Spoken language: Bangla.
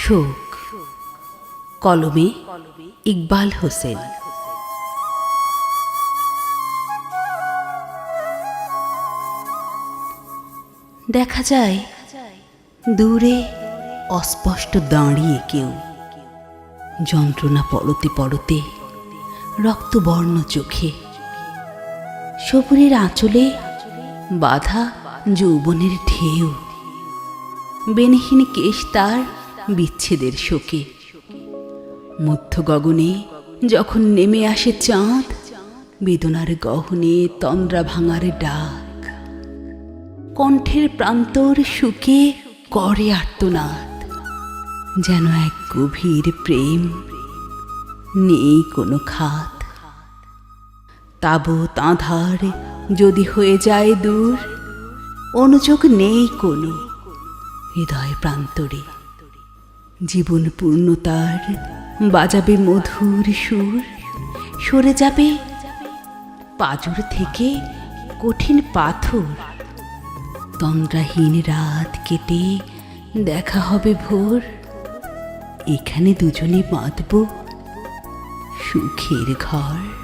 শোক। কলমে ইকবাল হোসেন। দেখা যায়, দূরে অস্পষ্ট দাঁড়িয়ে কেউ। যন্ত্রণা পড়তে পড়তে রক্তবর্ণ চোখে। সবুরের আঁচলে বাধা যৌবনের ঢেউ। বেনহীন কেশ তার বিচ্ছেদের শোকে। মধ্য গগনে যখন নেমে আসে চাঁদ, বেদনার গহনে তন্দ্রা ভাঙার ডাক। কণ্ঠের প্রান্তর সুখে করে আর্তনাদ। যেন এক গভীর প্রেম নেই কোনো খাত। তাবো তাঁধার যদি হয়ে যায় দূর, অনুযোগ নেই কোনো হৃদয় প্রান্তরে। জীবন পূর্ণতার, বাজাবে মধুর সুর, সরে যাবে পাজর থেকে কঠিন পাথর। তন্দ্রাহীন রাত কেটে দেখা হবে ভোর। এখানে দুজনে বাঁধব সুখের ঘর।